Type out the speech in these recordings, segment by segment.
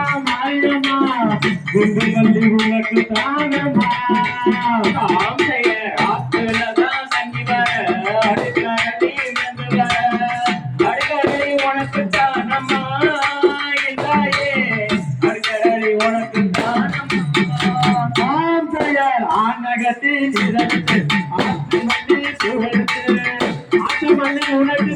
உனக்கு குண்டு மல்லி உனக்கு தானமா ஆசைய ஆத்துலதான் தங்கி வர அடுக்கடி அடுக்கடி உனக்கு என்றாயே அடுக்கடி உனக்கு ஆத்து மல்லி சுவடுத்து ஆத்து மல்லி உனக்கு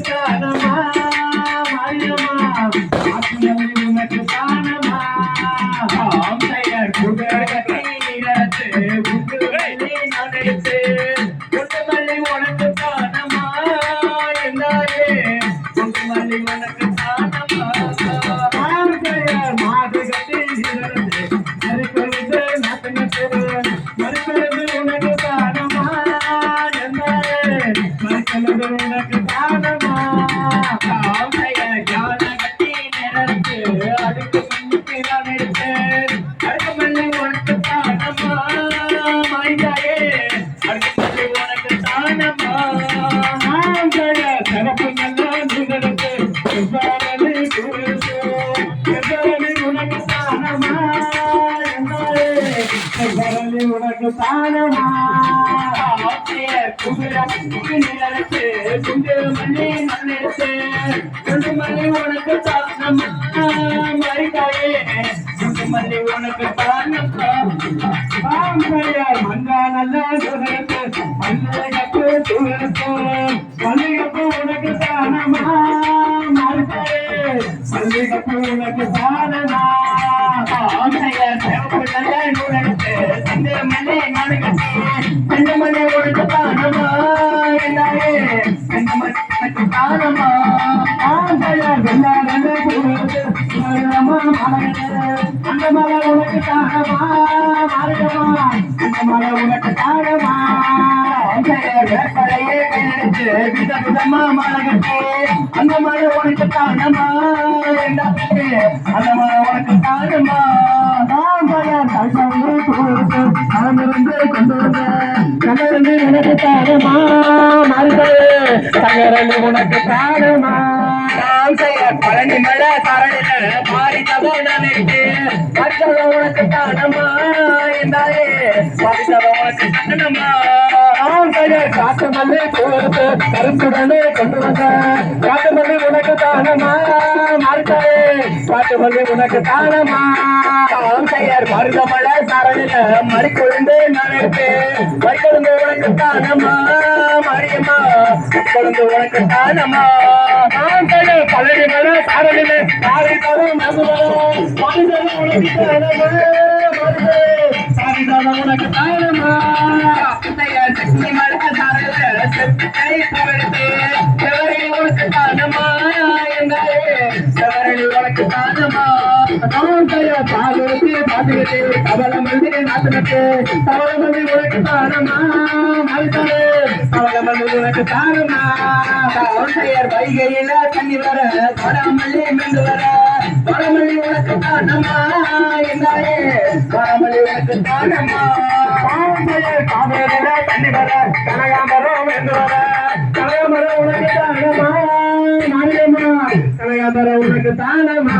உனக்கு தானமா ஆசைய ஞானகத்தை நிலத்து அடுக்கு மண்ணுக்கு நான் எடுத்து அடுக்கு உனக்கு அடுக்கு உனக்கு சிறப்பு எவ்வாறு கூறுது எவ்வாறு உனக்கு தானமா? எவ்வாறு உனக்கு தானமா? ஆசையர் குண்டு மல்லி குண்டு மல்லி உனக்கு குண்டு மல்லி உனக்கு உனக்கு தானமா உனக்கு தானமா மலை உனக்கு தானமா மாறுதமா மலை உனக்கு தாரமா. வேப்பலையே கையெடுத்து வித விதமா அந்த உனக்கு அந்த உனக்கு கொண்டு உனக்கு உனக்கு பழனி மலை சரணில பாரி தகவலிட்டு பரிசல உனக்கு தானம்மா என்றாயே பரிசல உனக்கு தானம்மா காட்டு மல்லி தூரத்து கருத்துடனே கொண்டு வந்த. காட்டு மல்லி உனக்கு தானமா மாறுதாயே காட்டு மல்லி உனக்கு தானமா சரணில உனக்கு கடந்து உனக்கு காலமா பல்லடி பெயர் சாரலிலே சாரி தரும் மதுவரம் மனிதன் உனக்கு தானமா சாரி தரும் உனக்கு தானமா சக்தி மழை சரணில உனக்கு உனக்கு உனக்கு கவலமல்லி உனக்கு தானமா ஆசையர் வைகையில தண்ணி வர வடமல்லி மென்று வர வடமல்லி உனக்கு தானமா என்றாயே உனக்கு தண்ணி வர கனகாம்பரம் வர கனகாம்பரம் உனக்கு தானமா கனகாம்பரம் உனக்கு தானமா